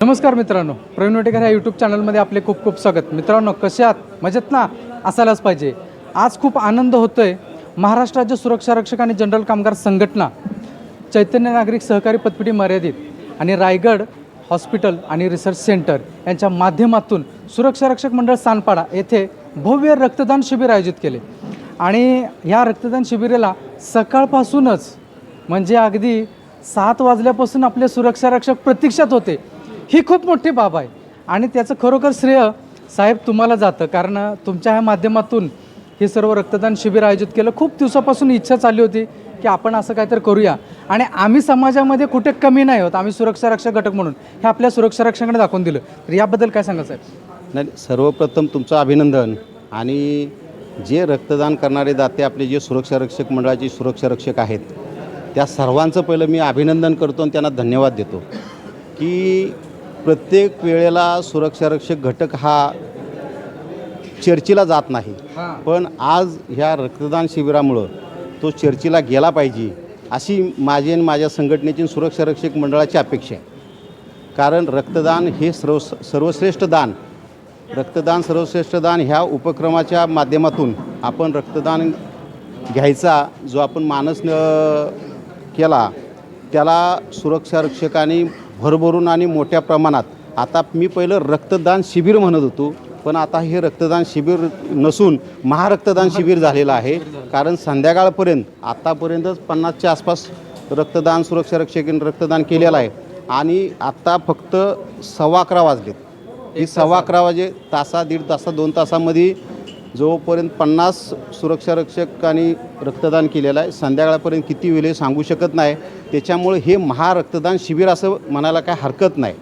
नमस्कार मित्रांनो प्रवीण वटेकर या यूट्यूब चॅनलमध्ये आपले खूप खूप स्वागत. मित्रांनो कसे आहात? मजेत ना? असायलाच पाहिजे. आज खूप आनंद होतोय. महाराष्ट्र राज्य सुरक्षा रक्षक आणि जनरल कामगार संघटना चैतन्य नागरिक सहकारी पतपिढी मर्यादित आणि रायगड हॉस्पिटल आणि रिसर्च सेंटर यांच्या माध्यमातून सुरक्षा रक्षक मंडळ सानपाडा येथे भव्य रक्तदान शिबिर आयोजित केले. आणि या रक्तदान शिबिराला सकाळपासूनच म्हणजे अगदी सात वाजल्यापासून आपले सुरक्षा रक्षक प्रतीक्षात होते. ही खूप मोठी बाब आहे. आणि त्याचं खरोखर श्रेय साहेब तुम्हाला जातं. कारण तुमच्या ह्या माध्यमातून हे सर्व रक्तदान शिबिर आयोजित केलं. खूप दिवसापासून इच्छा चालली होती की आपण असं काहीतरी करूया. आणि आम्ही समाजामध्ये कुठे कमी नाही होत आम्ही सुरक्षा रक्षक घटक म्हणून हे आपल्या सुरक्षा रक्षकांकडे दाखवून दिलं. तर याबद्दल काय सांगा साहेब? नाही. सर्वप्रथम तुमचं अभिनंदन. आणि जे रक्तदान करणारे दाते आपले जे सुरक्षा रक्षक मंडळाचे सुरक्षा रक्षक आहेत त्या सर्वांचं पहिलं मी अभिनंदन करतो आणि त्यांना धन्यवाद देतो. की प्रत्येक वेळेला सुरक्षा रक्षक घटक हा चर्चेला जात नाही. पण आज ह्या रक्तदान शिबिरामुळं तो चर्चेला गेला पाहिजे अशी माझी आणि माझ्या संघटनेची आणि सुरक्षा रक्षक मंडळाची अपेक्षा आहे. कारण रक्तदान हे सर्व सर्वश्रेष्ठ दान रक्तदान सर्वश्रेष्ठ दान ह्या उपक्रमाच्या माध्यमातून आपण रक्तदान घ्यायचा जो आपण मानस केला त्याला सुरक्षा रक्षकांनी भरभरून आणि मोठ्या प्रमाणात. आता मी पहिलं रक्तदान शिबिर म्हणत होतो पण आता हे रक्तदान शिबिर नसून महारक्तदान शिबिर झालेलं आहे. कारण संध्याकाळपर्यंत आत्तापर्यंतच पन्नासच्या आसपास रक्तदान सुरक्षा रक्षकांनी रक्तदान केलेलं आहे. आणि आत्ता फक्त सव्वा अकरा वाजलेत. ही सव्वा अकरा वाजे तासा दीड तासा दोन तासामध्ये जवळपर्यंत पन्नास सुरक्षा रक्षकांनी रक्तदान केलेलं आहे संध्याकाळपर्यंत किती होईल हे सांगू शकत नाही. त्याच्यामुळे हे महारक्तदान शिबिर असं म्हणायला काय हरकत नाही.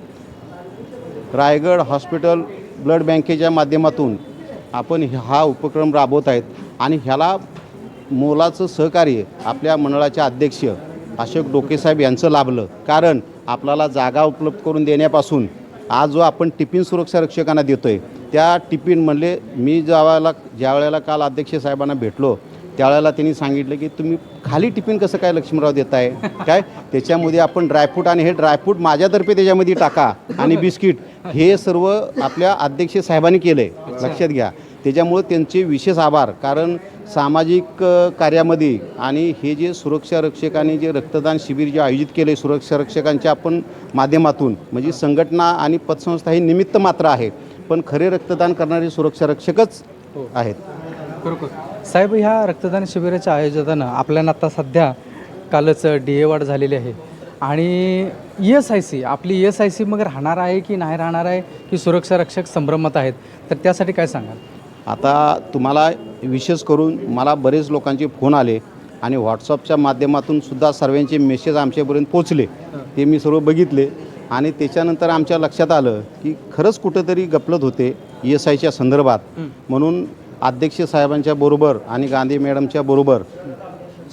रायगड हॉस्पिटल ब्लड बँकेच्या माध्यमातून आपण हा उपक्रम राबवत आहेत आणि ह्याला मोलाचं सहकार्य आपल्या मंडळाचे अध्यक्ष अशोक डोकेसाहेब यांचं लाभलं. कारण आपल्याला जागा उपलब्ध करून देण्यापासून आज जो आपण टिफिन सुरक्षा रक्षकांना देतो आहे त्या टिपिन म्हणले मी ज्या वेळेला ज्या वेळेला काल अध्यक्ष साहेबांना भेटलो त्यावेळेला त्यांनी सांगितलं की तुम्ही खाली टिफिन कसं काय लक्ष्मीराव देत आहे काय? त्याच्यामध्ये आपण ड्रायफ्रूट आणि हे ड्रायफ्रूट माझ्यातर्फे त्याच्यामध्ये टाका आणि बिस्किट. हे सर्व आपल्या अध्यक्ष साहेबांनी केलं. आहे लक्षात घ्या. त्याच्यामुळे त्यांचे विशेष आभार. कारण सामाजिक कार्यामध्ये आणि हे जे सुरक्षा रक्षकांनी जे रक्तदान शिबिर जे आयोजित केले सुरक्षा रक्षकांच्या आपण माध्यमातून म्हणजे संघटना आणि पतसंस्था हे निमित्त मात्र आहे. पण खरे रक्तदान करणारे सुरक्षा रक्षकच आहेत. बरोबर साहेब ह्या रक्तदान शिबिराच्या आयोजनानं आपल्याला आता सध्या कालच डी ए वाढ झालेली आहे. आणि ई एस आय सी आपली ई एस आय सी मग राहणार आहे की नाही राहणार आहे की सुरक्षा रक्षक संभ्रमात आहेत तर त्यासाठी काय सांगाल? आता तुम्हाला विशेष करून मला बरेच लोकांचे फोन आले आणि व्हॉट्सअपच्या माध्यमातून सुद्धा सर्वांचे मेसेज आमच्यापर्यंत पोचले. ते मी सर्व बघितले. आणि त्याच्यानंतर आमच्या लक्षात आलं की खरंच कुठंतरी गपलत होते ई एस आयच्या संदर्भात. म्हणून अध्यक्ष साहेबांच्या बरोबर आणि गांधी मॅडमच्या बरोबर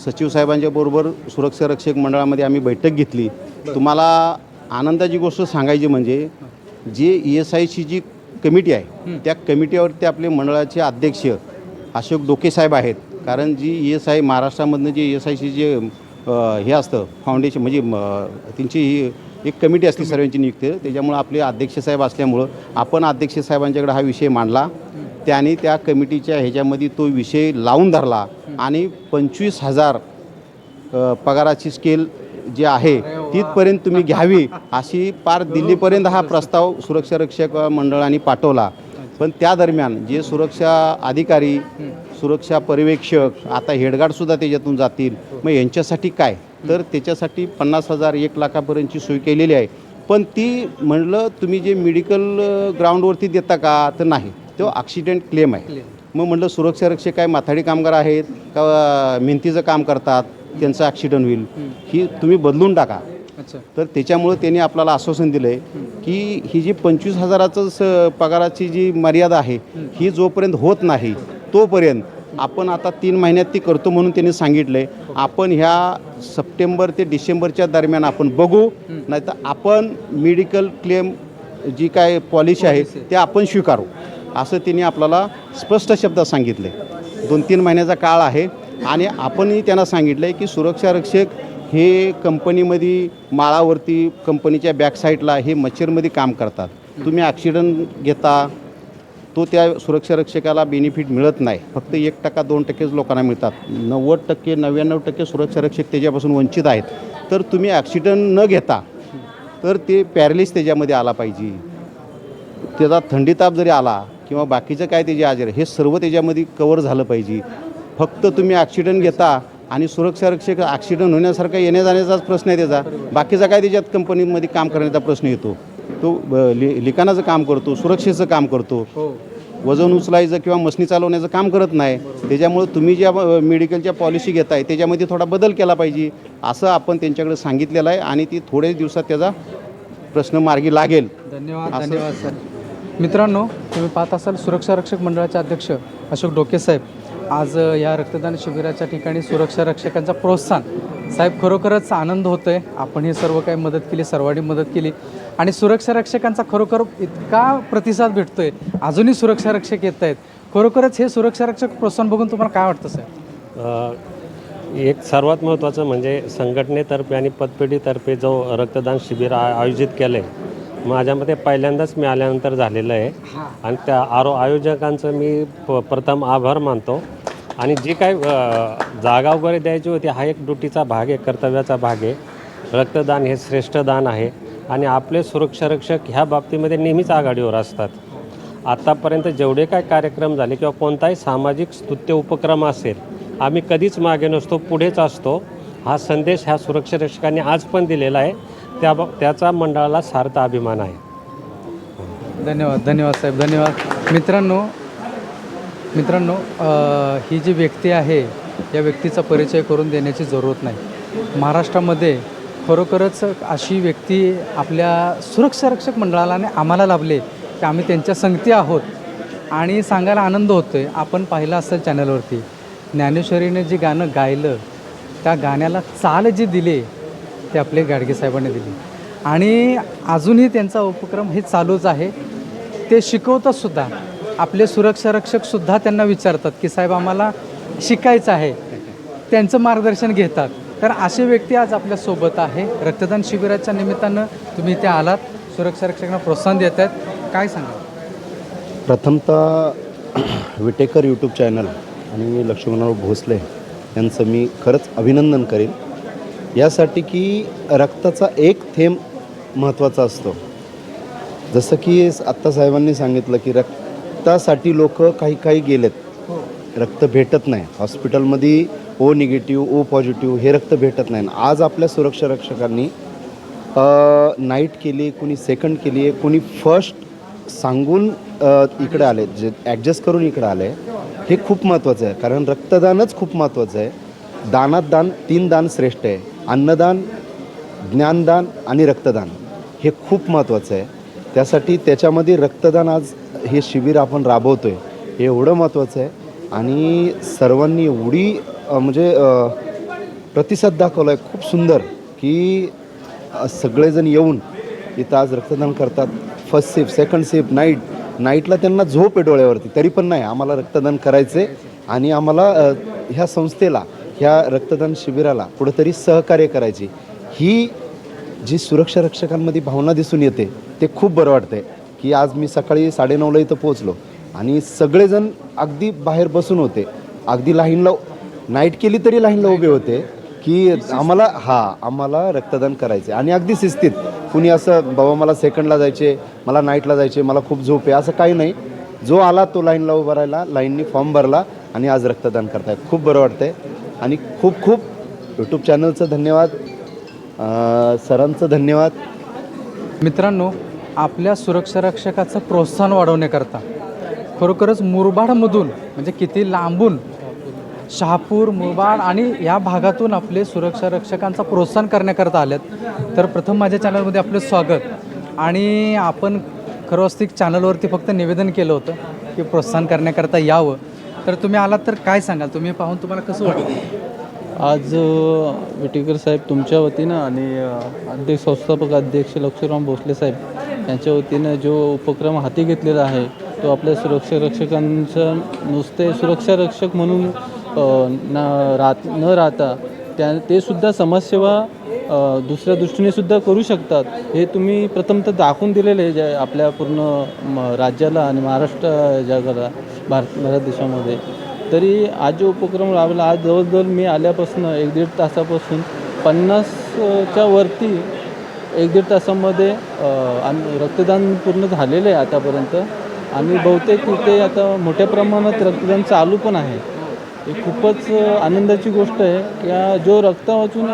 सचिव साहेबांच्या बरोबर सुरक्षा रक्षक मंडळामध्ये आम्ही बैठक घेतली. तुम्हाला आनंदाची गोष्ट सांगायची म्हणजे जे ई एस आयची जी कमिटी आहे त्या कमिटीवरती आपले मंडळाचे अध्यक्ष अशोक डोके साहेब आहेत. कारण जी ई एस आय महाराष्ट्रामधनं जे ई एस आयची जे हे असतं फाउंडेशन म्हणजे त्यांची ही एक कमिटी असते सर्वांची नियुक्ती. त्याच्यामुळं आपले अध्यक्ष साहेब असल्यामुळं आपण अध्यक्ष साहेबांच्याकडे हा विषय मांडला. त्याने त्या कमिटीच्या ह्याच्यामध्ये तो विषय लावून धरला. आणि पंचवीस हजार पगाराची स्केल जी आहे तिथपर्यंत तुम्ही घ्यावी अशी पार दिल्लीपर्यंत हा प्रस्ताव सुरक्षा रक्षक मंडळाने पाठवला. पण त्या दरम्यान जे सुरक्षा अधिकारी सुरक्षा पर्यवेक्षक आता हेडगार्डसुद्धा त्याच्यातून जातील. मग यांच्यासाठी काय? तर त्याच्यासाठी पन्नास हजार एक लाखापर्यंतची सोय केलेली आहे. पण ती म्हणलं तुम्ही जे मेडिकल ग्राउंडवरती देता का? तर नाही. तो ॲक्सिडेंट क्लेम आहे. मग म्हटलं सुरक्षा रक्षक काय माथाडी कामगार आहेत का मेहनतीचं काम करतात त्यांचं ॲक्सिडेंट होईल. ही तुम्ही बदलून टाका. तर त्याच्यामुळं त्यांनी आपल्याला आश्वासन दिलं आहे की ही जी पंचवीस हजाराचं स पगाराची जी मर्यादा आहे ही जोपर्यंत होत नाही तोपर्यंत आपण आता तीन महिन्यात ती करतो म्हणून त्यांनी सांगितलं आहे आपण ह्या सप्टेंबर ते डिसेंबरच्या दरम्यान आपण बघू नाहीतर आपण मेडिकल क्लेम जी काय पॉलिसी आहे ते आपण स्वीकारू. असं त्यांनी आपल्याला स्पष्ट शब्दात सांगितलं आहे दोन तीन महिन्याचा काळ आहे आणि आपणही त्यांना सांगितलं आहे की सुरक्षा रक्षक हे कंपनीमध्ये माळावरती कंपनीच्या बॅकसाईडला हे मच्छरमध्ये काम करतात. तुम्ही ॲक्सिडंट घेता तो त्या सुरक्षा रक्षकाला बेनिफिट मिळत नाही. फक्त एक टक्का दोन टक्केच लोकांना मिळतात. नव्वद टक्के नव्याण्णव टक्के सुरक्षा रक्षक त्याच्यापासून वंचित आहेत. तर तुम्ही ॲक्सिडंट न घेता तर ते पॅरलिस त्याच्यामध्ये आला पाहिजे. त्याचा थंडी ताप जरी आला किंवा बाकीचं काय त्याचे आजार हे सर्व त्याच्यामध्ये कवर झालं पाहिजे. फक्त तुम्ही ॲक्सिडंट घेता आणि सुरक्षा रक्षक ॲक्सिडंट होण्यासारखा येण्या जाण्याचाच प्रश्न आहे त्याचा. बाकीचा काय त्याच्यात कंपनीमध्ये काम करण्याचा प्रश्न येतो? तो लि लिखाणाचं काम करतो सुरक्षेचं काम करतो. हो. वजन उचलायचं किंवा मशनी चालवण्याचं काम करत नाही. त्याच्यामुळं तुम्ही ज्या मेडिकलच्या पॉलिसी घेताय त्याच्यामध्ये थोडा बदल केला पाहिजे असं आपण त्यांच्याकडे सांगितलेलं आहे आणि ती थोड्याच दिवसात त्याचा प्रश्न मार्गी लागेल. धन्यवाद धन्यवाद सर. मित्रांनो तुम्ही पाहत असाल सुरक्षा रक्षक मंडळाचे अध्यक्ष अशोक डोके साहेब. आज या रक्तदान शिबिराच्या ठिकाणी सुरक्षा रक्षकांचा प्रोत्साहन साहेब खरोखरच आनंद होतो आहे आपण ही सर्व काही मदत केली सर्वांनी मदत केली. आणि सुरक्षा रक्षकांचा खरोखर इतका प्रतिसाद भेटतो आहे अजूनही सुरक्षा रक्षक येत आहेत. खरोखरच हे सुरक्षा रक्षक प्रोत्साहन बघून तुम्हाला काय वाटतं साहेब? एक सर्वात महत्त्वाचं म्हणजे संघटनेतर्फे आणि पतपेढीतर्फे जो रक्तदान शिबिर आयोजित केलं आहे माझ्यामध्ये पहिल्यांदाच मी आल्यानंतर झालेलं आहे. आणि त्या आरो आयोजकांचं मी प्रथम आभार मानतो. आणि जी काही जागा वगैरे द्यायची होती हा एक ड्युटीचा भाग आहे कर्तव्याचा भाग आहे. रक्तदान हे श्रेष्ठ दान आहे. आणि आपले सुरक्षारक्षक ह्या बाबतीमध्ये नेहमीच आघाडीवर असतात. आत्तापर्यंत जेवढे काय कार्यक्रम झाले किंवा कोणताही सामाजिक स्तुत्य उपक्रम असेल आम्ही कधीच मागे नसतो पुढेच असतो. हा संदेश ह्या सुरक्षारक्षकांनी आज पण दिलेला आहे. त्या त्याचा मंडळाला सार्थ अभिमान आहे. धन्यवाद धन्यवाद साहेब धन्यवाद. मित्रांनो मित्रांनो ही जी व्यक्ती आहे या व्यक्तीचा परिचय करून देण्याची जरूरत नाही. महाराष्ट्रामध्ये खरोखरच अशी व्यक्ती आपल्या सुरक्षारक्षक मंडळाला आणि आम्हाला लाभले की आम्ही त्यांच्या संगती आहोत. आणि सांगायला आनंद होतो आहे आपण पाहिलं असेल चॅनलवरती ज्ञानेश्वरीने जे गाणं गायलं त्या गाण्याला चाल जी दिली ते आपले गाडगे साहेबांनी दिली. आणि अजूनही त्यांचा उपक्रम हे चालूच आहे. ते शिकवतात सुद्धा. आपले सुरक्षारक्षकसुद्धा त्यांना विचारतात की साहेब आम्हाला शिकायचं आहे. त्यांचं मार्गदर्शन घेतात. तर असे व्यक्ती आज आपल्यासोबत आहे. रक्तदान शिबिराच्या निमित्तानं तुम्ही इथे आलात. सुरक्षा रक्षकांना प्रोत्साहन देत आहेत. काय सांगा प्रथमतः विटेकर यूट्यूब चॅनल आणि लक्ष्मणराव भोसले यांचं मी खरंच अभिनंदन करेन. यासाठी की रक्ताचा एक थेंब महत्त्वाचा असतो. जसं की आत्ता साहेबांनी सांगितलं की रक्त रक्तासाठी लोक काही काही गेलेत. रक्त भेटत नाही. हॉस्पिटलमध्ये ओ निगेटिव्ह ओ पॉझिटिव्ह हे रक्त भेटत नाही. आज आपल्या सुरक्षा रक्षकांनी नाईट केली कुणी सेकंड केली आहे कुणी फर्स्ट सांगून इकडे आले जे ॲडजस्ट करून इकडे आले हे खूप महत्त्वाचं आहे. कारण रक्तदानच खूप महत्त्वाचं आहे. दानात दान तीन दान श्रेष्ठ आहे. अन्नदान ज्ञानदान आणि रक्तदान हे खूप महत्त्वाचं आहे. त्यासाठी त्याच्यामध्ये रक्तदान आज हे शिबिर आपण राबवतो आहे हे एवढं महत्त्वाचं आहे. आणि सर्वांनी एवढी म्हणजे प्रतिसाद दाखवला आहे खूप सुंदर की सगळेजण येऊन इथं आज रक्तदान करतात. First sip second sip night नाईटला त्यांना झोप आहे डोळ्यावरती तरी पण नाही. आम्हाला रक्तदान करायचं आहे आणि आम्हाला ह्या संस्थेला ह्या रक्तदान शिबिराला कुठंतरी सहकार्य करायची ही जी सुरक्षा रक्षकांमध्ये भावना दिसून येते ते खूप बरं वाटतंय की आज मी सकाळी साडेनऊला इथं पोहोचलो आणि सगळेजण अगदी बाहेर बसून होते. अगदी लाईनला नाईट केली तरी लाईनला उभे होते की आम्हाला हा आम्हाला रक्तदान करायचे आणि अगदी शिस्तीत कुणी असं बाबा मला सेकंडला जायचे मला नाईटला जायचे मला खूप झोप आहे असं काही नाही. जो आला तो लाईनला उभा राहिला लाईननी फॉर्म भरला आणि आज रक्तदान करताय. खूप बरं वाटतंय. आणि खूप खूप यूट्यूब चॅनलचं धन्यवाद. सरांचं धन्यवाद. मित्रांनो आपल्या सुरक्षा रक्षकाचं प्रोत्साहन वाढवण्याकरता खरोखरच मुरबाडमधून म्हणजे किती लांबून शहापूर मुरबाड आणि या भागातून आपले सुरक्षा रक्षकांचा प्रोत्साहन करण्याकरता आलेत. तर प्रथम माझ्या चॅनलमध्ये आपलं स्वागत. आणि आपण खरोस्तिक चॅनलवरती फक्त निवेदन केलं होतं की प्रोत्साहन करण्याकरता यावं. तर तुम्ही आलात तर काय सांगाल? तुम्ही पाहून तुम्हाला कसं वाटतं? आज विटेकर साहेब तुमच्या वतीनं आणि अध्यक्ष संस्थापक अध्यक्ष लक्षराम भोसले साहेब यांच्या वतीनं जो उपक्रम हाती घेतलेला आहे तो आपल्या सुरक्षा रक्षकांचं नुसते सुरक्षा रक्षक म्हणून न राहत न राहता त्या ते सुद्धा समाजसेवा दुसऱ्या दृष्टीने सुद्धा करू शकतात. हे तुम्ही प्रथमतः दाखवून दिलेले आहे ज्या आपल्या पूर्ण म राज्याला आणि महाराष्ट्र जगाला भारत भारत देशामध्ये. तरी आज जो उपक्रम राबला आज जवळजवळ मी आल्यापासून एक दीड तासापासून पन्नासच्या वरती एक दीड तासामध्ये अ, रक्तदान पूर्ण झालेलं आहे आतापर्यंत. आणि बहुतेक तिथे आता मोठ्या प्रमाणात रक्तदान चालू पण आहे. ही खूपच आनंदाची गोष्ट आहे. की जो रक्त वाचून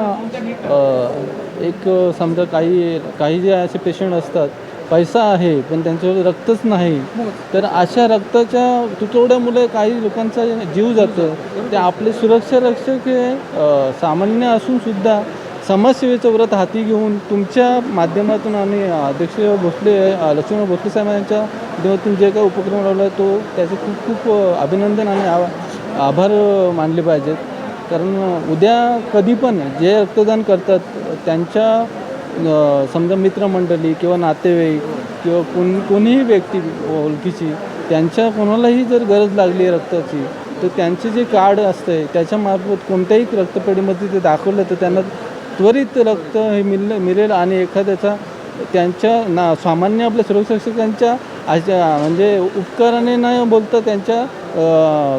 एक समजा काही काही जे असे पेशंट असतात पैसा आहे पण त्यांच्याकडे रक्तच नाही. तर अशा रक्ताच्या तुटवड्यामुळे काही लोकांचा जीव जातो. ते आपले सुरक्षा रक्षक हे सामान्य असून सुद्धा समाजसेवेचं व्रत हाती घेऊन तुमच्या माध्यमातून आणि अध्यक्ष भोसले लक्ष्मण भोसले साहेब यांच्या माध्यमातून जे काही उपक्रम राबला तो त्याचे खूप खूप अभिनंदन आणि आभार मानले पाहिजेत. कारण उद्या कधी पण जे रक्तदान करतात त्यांच्या समजा मित्रमंडळी किंवा नातेवाईक किंवा कोण कोणीही व्यक्ती ओळखीची त्यांच्या कोणालाही जर गरज लागली आहे रक्ताची तर त्यांचे जे कार्ड असतं त्याच्यामार्फत कोणत्याही रक्तपेढीमध्ये ते दाखवलं तर त्यांना त्वरित रक्त हे मिळलं मिळेल आणि एखाद्याचा त्यांच्या ना सामान्य आपल्या सुरक्षारक्षकांच्या अशा म्हणजे उपकाराने न बोलता त्यांच्या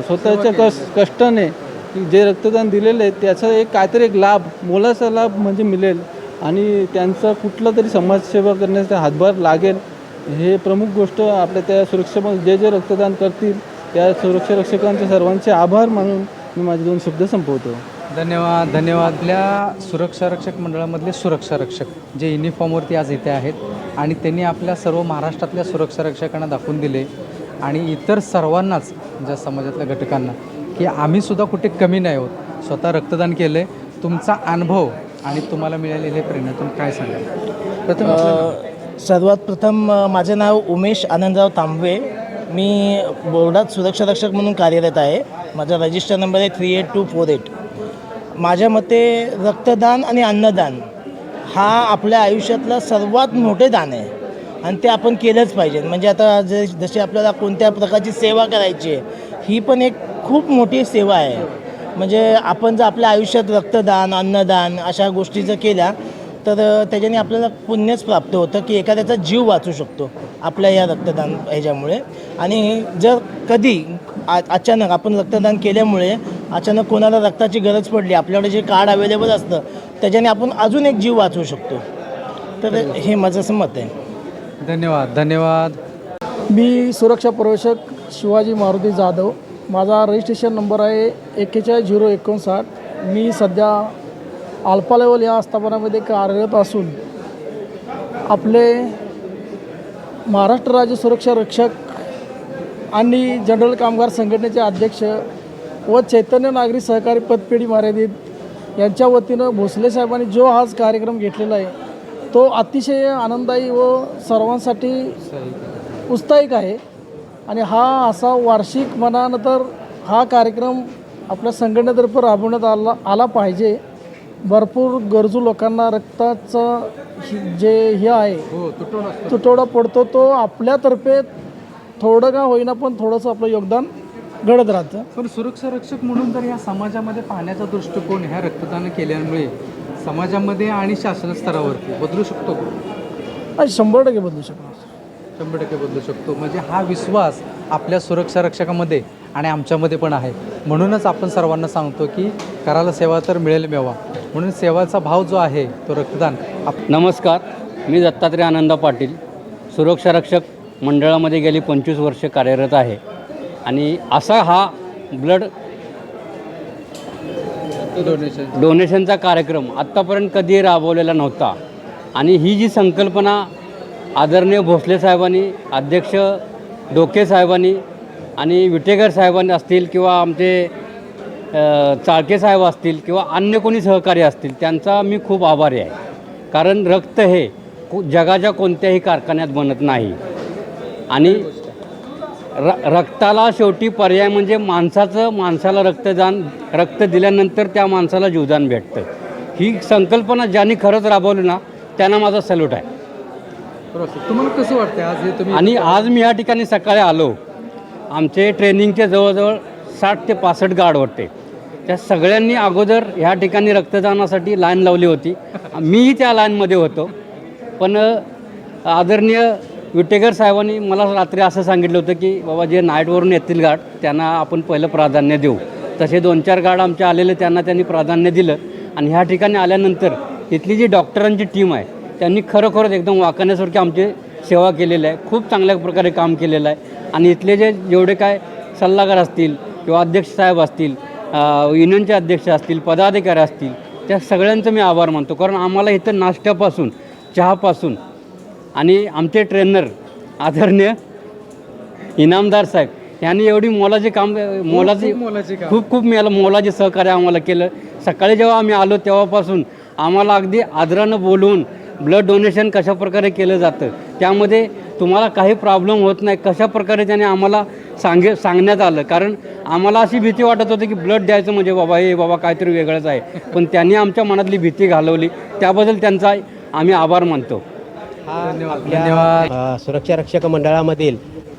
स्वतःच्या कष् कष्टाने जे रक्तदान दिलेलं आहे त्याचा एक काहीतरी एक लाभ मोलाचा लाभ म्हणजे मिळेल. आणि त्यांचा कुठला तरी समाजसेवा करण्याचा हातभार लागेल हे प्रमुख गोष्ट आपल्या त्या सुरक्षा जे जे रक्तदान करतील त्या सुरक्षा रक्षकांचे सर्वांचे आभार मानून मी माझे दोन शब्द संपवतो. धन्यवाद धन्यवाद आपल्या सुरक्षा रक्षक मंडळामधले सुरक्षा रक्षक जे युनिफॉर्मवरती आज इथे आहेत आणि त्यांनी आपल्या सर्व महाराष्ट्रातल्या सुरक्षा रक्षकांना दाखवून दिले आणि इतर सर्वांनाच ज्या समाजातल्या घटकांना की आम्हीसुद्धा कुठे कमी नाही आहोत. स्वतः रक्तदान केलं आहे तुमचा अनुभव आणि तुम्हाला मिळालेले प्रेरणातून काय सांगाल? प्रथम. सर्वात प्रथम अ, माझे नाव उमेश आनंदराव तांबवे. मी बोर्डात सुरक्षा रक्षक म्हणून कार्यरत आहे. माझा रजिस्टर नंबर आहे three eight two four eight माझ्या मते रक्तदान आणि अन्नदान हा आपल्या आयुष्यातलं सर्वात मोठे दान आहे. आणि ते आपण केलंच पाहिजे. म्हणजे आता जे जसे आपल्याला कोणत्या प्रकारची सेवा करायची आहे ही पण एक खूप मोठी सेवा आहे. म्हणजे आपण जर आपल्या आयुष्यात रक्तदान अन्नदान अशा गोष्टी जर केल्या तर त्याच्याने आपल्याला पुण्यच प्राप्त होतं की एखाद्याचा जीव वाचू शकतो आपल्या या रक्तदान ह्याच्यामुळे. आणि जर कधी आ अचानक आपण रक्तदान केल्यामुळे अचानक कोणाला रक्ताची गरज पडली आपल्याकडे जे कार्ड अवेलेबल असतं त्याच्याने आपण अजून एक जीव वाचवू शकतो. तर हे माझं असं मत आहे. धन्यवाद धन्यवाद. मी सुरक्षा पर्यवेक्षक शिवाजी मारुती जाधव. माझा रजिस्ट्रेशन नंबर आहे एक्केचाळीस झिरो एकोणसाठ. मी सध्या अल्फा लेवल या आस्थापनामध्ये कार्यरत असून आपले महाराष्ट्र राज्य सुरक्षा रक्षक आणि जनरल कामगार संघटनेचे अध्यक्ष व चैतन्य नागरी सहकारी पतपेढी मर्यादित यांच्या वतीनं भोसले साहेबांनी जो आज कार्यक्रम घेतलेला आहे तो अतिशय आनंददायी व सर्वांसाठी उत्साहिक आहे. आणि हा असा वार्षिक म्हणानं तर हा कार्यक्रम आपल्या संघटनेतर्फे राबवण्यात आला आला पाहिजे. भरपूर गरजू लोकांना रक्ताचं जे हे आहे हो तुटवडा तुटवडा पडतो तो आपल्यातर्फे थोडं का होईना पण थोडंसं आपलं योगदान घडत राहतं. पण सुरक्षा रक्षक म्हणून तर या समाजामध्ये पाहण्याचा दृष्टिकोन ह्या रक्तदान केल्यामुळे समाजामध्ये आणि शासन स्तरावरती बदलू शकतो शंभर टक्के बदलू शकणार. शंभर टक्के बदलू शकतो. म्हणजे हा विश्वास आपल्या सुरक्षा रक्षकामध्ये आणि आमच्यामध्ये पण आहे. म्हणूनच आपण सर्वांना सांगतो की करायला सेवा तर मिळेल मेवा. म्हणून सेवाचा भाव जो आहे तो रक्तदान आप नमस्कार. मी दत्तात्रय आनंद पाटील. सुरक्षा रक्षक मंडळामध्ये गेली पंचवीस वर्षे कार्यरत आहे. आणि असा हा ब्लड डोनेशन डोनेशनचा कार्यक्रम आत्तापर्यंत कधी राबवलेला नव्हता. आणि ही जी संकल्पना आदरणीय भोसले साहेबांनी अध्यक्ष डोके साहेबांनी आणि विटेकर साहेबांनी असतील किंवा आमचे चाळके साहेब असतील किंवा अन्य कोणी सहकारी असतील त्यांचा मी खूप आभारी आहे. कारण रक्त हे जगाच्या कोणत्याही कारखान्यात बनत नाही. आणि र रक्ताला शेवटी पर्याय म्हणजे माणसाचं माणसाला रक्तदान रक्त दिल्यानंतर त्या माणसाला जीवदान भेटतं. ही संकल्पना ज्यांनी खरंच राबवली ना त्यांना माझा सॅल्यूट आहे. तुम्हाला कसं वाटतं आज हे तुम्ही आणि आज मी या ठिकाणी सकाळी आलो. आमचे ट्रेनिंगचे जवळजवळ साठ ते पासष्ट गार्ड होते. त्या सगळ्यांनी अगोदर ह्या ठिकाणी रक्तदानासाठी लाईन लावली होती. मीही त्या लाईनमध्ये होतो. पण आदरणीय विटेकर साहेबांनी मला रात्री असं सांगितलं होतं की बाबा जे नाईटवरून येतील गाठ त्यांना आपण पहिलं प्राधान्य देऊ. तसे दोन चार गाड आमचे आलेले त्यांना त्यांनी प्राधान्य दिलं. आणि ह्या ठिकाणी आल्यानंतर इथली जी डॉक्टरांची टीम आहे त्यांनी खरोखरच एकदम वाकण्यासारखी आमची सेवा केलेली आहे. खूप चांगल्या प्रकारे काम केलेलं आहे. आणि इथले जे जेवढे काय सल्लागार असतील किंवा अध्यक्ष साहेब असतील युनियनचे अध्यक्ष असतील पदाधिकारी असतील त्या सगळ्यांचं मी आभार मानतो. कारण आम्हाला इथं नाश्त्यापासून चहापासून आणि आमचे ट्रेनर आदरणीय इनामदार साहेब यांनी एवढी मोलाचे काम मोलाची. खूप खूप मला मोलाचे सहकार्य आम्हाला केलं. सकाळी जेव्हा आम्ही आलो तेव्हापासून आम्हाला अगदी आदरानं बोलवून ब्लड डोनेशन कशा प्रकारे केलं जातं? त्यामध्ये तुम्हाला काही प्रॉब्लेम होत नाही. कशा प्रकारे त्याने आम्हाला सांगे सांगण्यात आलं? कारण आम्हाला अशी भीती वाटत होती की ब्लड द्यायचं म्हणजे बाबा हे बाबा काहीतरी वेगळंच आहे. पण त्यांनी आमच्या मनातली भीती घालवली. त्याबद्दल त्यांचा आम्ही आभार मानतो. धन्यवाद. सुरक्षा रक्षक मंडळामधील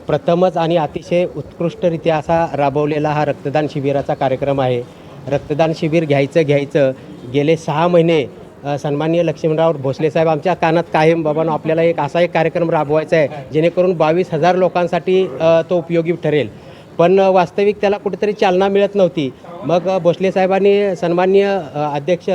प्रथमच आणि अतिशय उत्कृष्टरित्या असा राबवलेला हा रक्तदान शिबिराचा कार्यक्रम आहे. रक्तदान शिबिर घ्यायचं घ्यायचं. गेले सहा महिने सन्माननीय लक्ष्मणराव भोसले साहेब आमच्या कानात कायम बाबांनो आपल्याला एक असा एक कार्यक्रम राबवायचा आहे जेणेकरून बावीस हजार लोकांसाठी तो उपयोगी ठरेल. पण वास्तविक त्याला कुठेतरी चालना मिळत नव्हती. मग भोसले साहेबांनी सन्माननीय अध्यक्ष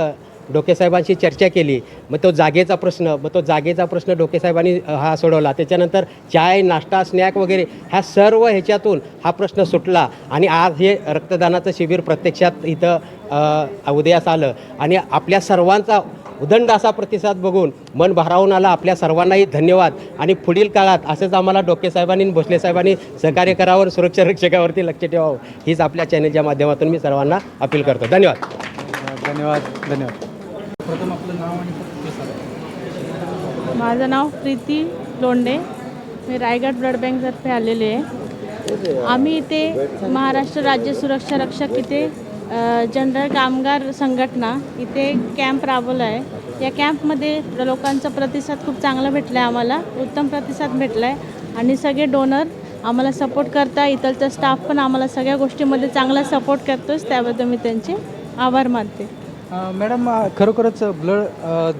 डोकेसाहेबांशी चर्चा केली. मग तो जागेचा प्रश्न मग तो जागेचा प्रश्न डोकेसाहेबांनी हा सोडवला. त्याच्यानंतर चाय नाश्ता स्नॅक वगैरे ह्या सर्व ह्याच्यातून हा प्रश्न सुटला. आणि आज हे रक्तदानाचं शिबिर प्रत्यक्षात इथं उदयास आलं. आणि आपल्या सर्वांचा उदंड असा प्रतिसाद बघून मन भारावून आला. आपल्या सर्वांनाही धन्यवाद. आणि पुढील काळात असंच आम्हाला डोकेसाहेबांनी भोसलेसाहेबांनी भोसले साहेबांनी सहकार्य करावं. सुरक्षा रक्षकावरती लक्ष ठेवावं. हीच आपल्या चॅनलच्या माध्यमातून मी सर्वांना अपील करतो. धन्यवाद. धन्यवाद. धन्यवाद. प्रथम आपलं नाव आणि माझं नाव प्रीती लोंडे. मी रायगड ब्लड बँकतर्फे आलेले आहे. आम्ही इथे महाराष्ट्र राज्य सुरक्षा रक्षक इथे जनरल कामगार संघटना इथे कॅम्प राबवला आहे या कॅम्पमध्ये लोकांचा प्रतिसाद खूप चांगला भेटला आहे आम्हाला. उत्तम प्रतिसाद भेटला आहे आणि सगळे डोनर आम्हाला सपोर्ट करता इथलचा स्टाफ पण आम्हाला सगळ्या गोष्टीमध्ये चांगला सपोर्ट करतोच त्याबद्दल मी त्यांचे आभार मानते. मॅडम खरोखरच ब्लड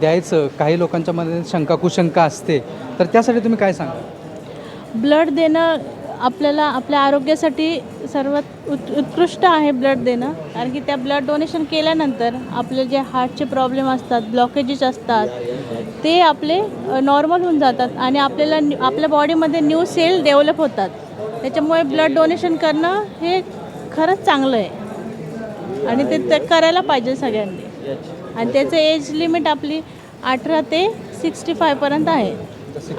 द्यायचं काही लोकांच्या मध्ये शंका कुशंका असते तर त्यासाठी तुम्ही काय सांगा ब्लड देणं आपल्याला आपल्या आरोग्यासाठी सर्वात उत् उत्कृष्ट आहे ब्लड देणं कारण की त्या ब्लड डोनेशन केल्यानंतर आपले जे हार्टचे प्रॉब्लेम असतात ब्लॉकेजेस असतात ते आपले नॉर्मल होऊन जातात आणि आपल्याला न्यू- आपल्या बॉडीमध्ये न्यू सेल डेव्हलप होतात. त्याच्यामुळे ब्लड डोनेशन करणं हे खरंच चांगलं आहे. आणि ते ते करायला पाहिजे सगळ्यांनी. आणि त्याचं एज लिमिट आपली अठरा ते सिक्स्टी फायपर्यंत आहे.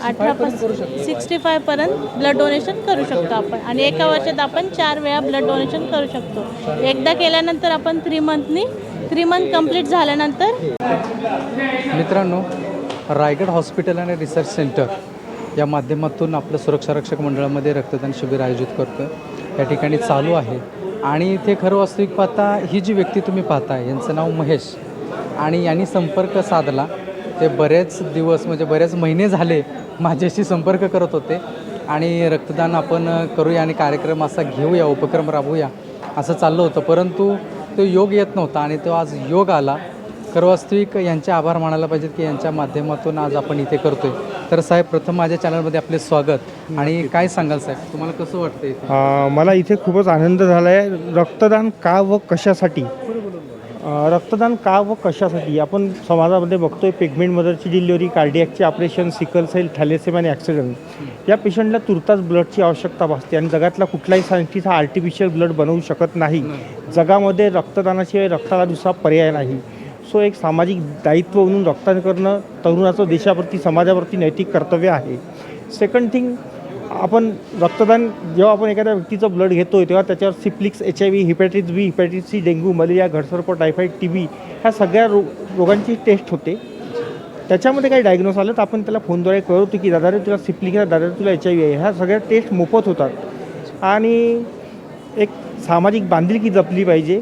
अठरापासून सिक्स्टी फायपर्यंत ब्लड डोनेशन करू शकतो आपण. आणि एका वर्षात आपण चार वेळा ब्लड डोनेशन करू शकतो. एकदा केल्यानंतर आपण थ्री मंथनी थ्री मंथ कंप्लीट झाल्यानंतर मित्रांनो रायगड हॉस्पिटल आणि रिसर्च सेंटर या माध्यमातून आपलं सुरक्षा रक्षक मंडळामध्ये रक्तदान शिबिर आयोजित करतो या ठिकाणी चालू आहे. आणि इथे खरं वास्तविक पाहता ही जी व्यक्ती तुम्ही पाहता यांचं नाव महेश. आणि यांनी संपर्क साधला. ते बरेच दिवस म्हणजे बरेच महिने झाले माझ्याशी संपर्क करत होते. आणि रक्तदान आपण करूया आणि कार्यक्रम असा घेऊया उपक्रम राबवूया असं चाललं होतं. परंतु तो योग येत नव्हता आणि तो आज योग आला. खरं वास्तविक यांचे आभार मानायला पाहिजेत की यांच्या माध्यमातून आज आपण इथे करतोय. तर साहेब प्रथम माझ्या चॅनलमध्ये आपले स्वागत. आणि काय सांगाल साहेब? तुम्हाला कसं वाटतं इथे? मला इथे खूपच आनंद झाला आहे रक्तदान का व कशासाठी? रक्तदान का व कशासाठी? आपण समाजामध्ये बघतोय पेगमेंट मदरची डिलिव्हरी कार्डियकचे ऑपरेशन सिकल सेल थॅलेसेम आणि ॲक्सिडेंट या पेशंटला तुर्तास ब्लडची आवश्यकता भासते आणि जगातला कुठलाही सायंटिस्ट हा आर्टिफिशियल ब्लड बनवू शकत नाही. जगामध्ये रक्तदानाशिवाय रक्ताला दुसरा पर्याय नाही. सो एक सामाजिक दायित्व म्हणून रक्तदान करणं तरुणाचं देशाप्रती समाजाप्रती नैतिक कर्तव्य आहे. सेकंड थिंग आपण रक्तदान जेव्हा आपण एखाद्या व्यक्तीचं ब्लड घेतो तेव्हा त्याच्यावर syphilis H I V hepatitis B hepatitis C dengue malaria घडसर्प typhoid T B ह्या सगळ्या रो रोगांची टेस्ट होते. त्याच्यामध्ये काही डायग्नोस आलं तर आपण त्याला फोनद्वारे कळवतो की दादा रे तुला सिप्लिक आहे दादा तुला एच आय व्ही आहे. ह्या सगळ्या टेस्ट मोफत होतात. आणि एक सामाजिक बांधिलकी जपली पाहिजे.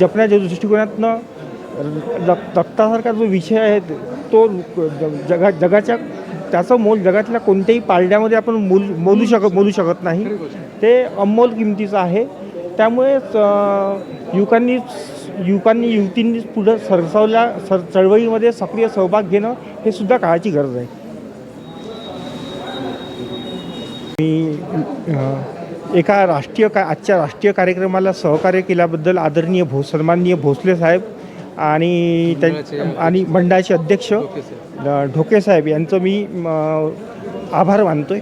जपण्याच्या दृष्टिकोनातनं रक्तासारखा जो विषय आहे तो जगा जगाच्या त्याचं मोल जगातल्या कोणत्याही पारड्यामध्ये आपण मोल मोलू शकत मोलू शकत नाही. ते अमोल किमतीचं आहे. त्यामुळेच युवकांनी युवकांनी युवतींनी पुढं सरसावल्या सर चळवळीमध्ये सक्रिय सहभाग घेणं हे सुद्धा काळाची गरज आहे. मी एका राष्ट्रीय का आजच्या राष्ट्रीय कार्यक्रमाला सहकार्य केल्याबद्दल आदरणीय भो सन्माननीय भोसले साहेब आणि त्या आणि मंडळाचे अध्यक्ष ढोके साहेब. यांचं मी आभार मानतोय.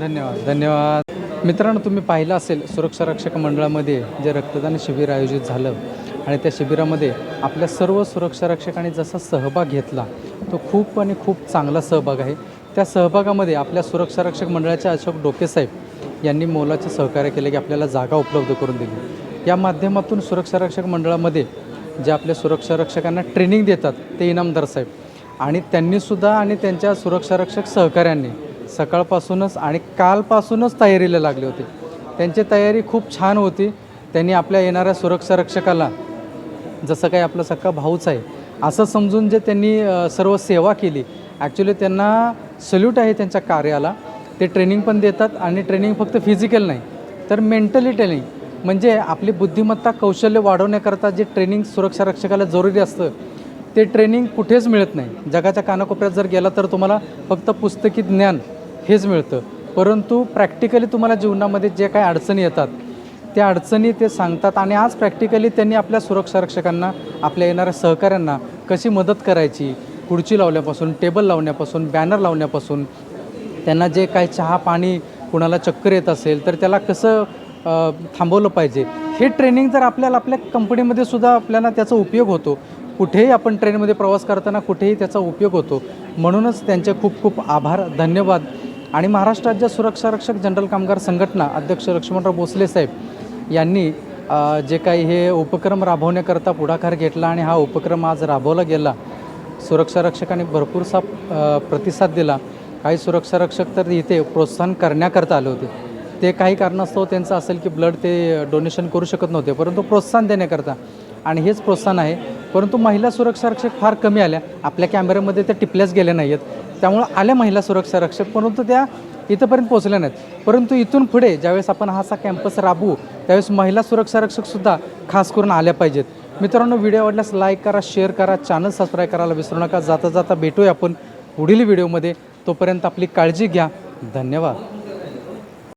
धन्यवाद धन्यवाद. मित्रांनो तुम्ही पाहिलं असेल सुरक्षा रक्षक मंडळामध्ये जे रक्तदान शिबिर आयोजित झालं आणि त्या शिबिरामध्ये आपल्या सर्व सुरक्षा रक्षकांनी जसा सहभाग घेतला तो खूप आणि खूप चांगला सहभाग आहे. त्या सहभागामध्ये आपल्या सुरक्षा रक्षक मंडळाचे अशोक डोके साहेब यांनी मोलाचे सहकार्य केले की आपल्याला जागा उपलब्ध करून दिली. या माध्यमातून सुरक्षा रक्षक मंडळामध्ये जे आपल्या सुरक्षा रक्षकांना ट्रेनिंग देतात ते इनामदार साहेब. आणि त्यांनीसुद्धा आणि त्यांच्या सुरक्षा रक्षक सहकाऱ्यांनी सकाळपासूनच आणि कालपासूनच तयारीला लागले होते. त्यांची तयारी खूप छान होती. त्यांनी आपल्या येणाऱ्या सुरक्षा रक्षकाला जसं काही आपला सख्खा भाऊच आहे असं समजून जे त्यांनी सर्व सेवा केली ॲक्च्युली त्यांना सल्यूट आहे त्यांच्या कार्याला. ते ट्रेनिंग पण देतात आणि ट्रेनिंग फक्त फिजिकल नाही तर मेंटली ट्रेनिंग म्हणजे आपली बुद्धिमत्ता कौशल्य वाढवण्याकरता जे ट्रेनिंग सुरक्षा रक्षकाला जरुरी असतं ते ट्रेनिंग कुठेच मिळत नाही. जगाच्या कानाकोपऱ्यात जर गेला तर तुम्हाला फक्त पुस्तकी ज्ञान हेच मिळतं. परंतु प्रॅक्टिकली तुम्हाला जीवनामध्ये जे काही अडचणी येतात त्या अडचणी ते सांगतात आणि आज प्रॅक्टिकली त्यांनी आपल्या सुरक्षा रक्षकांना आपल्या येणाऱ्या सहकाऱ्यांना कशी मदत करायची? खुर्ची लावण्यापासून टेबल लावण्यापासून बॅनर लावण्यापासून त्यांना जे काही चहा पाणी कुणाला चक्कर येत असेल तर त्याला कसं थांबवलं पाहिजे. हे ट्रेनिंग जर आपल्याला आपल्या कंपनीमध्ये सुद्धा आपल्याला त्याचा उपयोग होतो कुठेही आपण ट्रेनमध्ये प्रवास करताना कुठेही त्याचा उपयोग होतो म्हणूनच त्यांचे खूप खूप आभार धन्यवाद. आणि महाराष्ट्र राज्य सुरक्षा रक्षक जनरल कामगार संघटना अध्यक्ष लक्ष्मणराव भोसले साहेब यांनी जे काही हे उपक्रम राबवण्याकरता पुढाकार घेतला आणि हा उपक्रम आज राबवला गेला सुरक्षा रक्षकांनी भरपूरसा प्रतिसाद दिला. काही सुरक्षा रक्षक तर इथे प्रोत्साहन करण्याकरता आले होते. ते काही कारणास्तव त्यांचं असेल की ब्लड ते डोनेशन करू शकत नव्हते परंतु प्रोत्साहन देण्याकरता. आणि हेच प्रोत्साहन आहे परंतु महिला सुरक्षा रक्षक फार कमी आल्या. आपल्या कॅमेऱ्यामध्ये त्या टिपल्याच गेल्या नाही आहेत त्यामुळं आल्या महिला सुरक्षा रक्षक परंतु त्या इथंपर्यंत पोहोचल्या नाहीत. परंतु इथून पुढे ज्यावेळेस आपण हा असा कॅम्पस राबवू त्यावेळेस महिला सुरक्षा रक्षकसुद्धा खास करून आल्या पाहिजेत. मित्रांनो व्हिडिओ आवडल्यास लाईक करा शेअर करा चॅनल सबस्क्राईब करायला विसरू नका. जाता जाता भेटूया आपण पुढील व्हिडिओमध्ये तोपर्यंत आपली काळजी घ्या. धन्यवाद.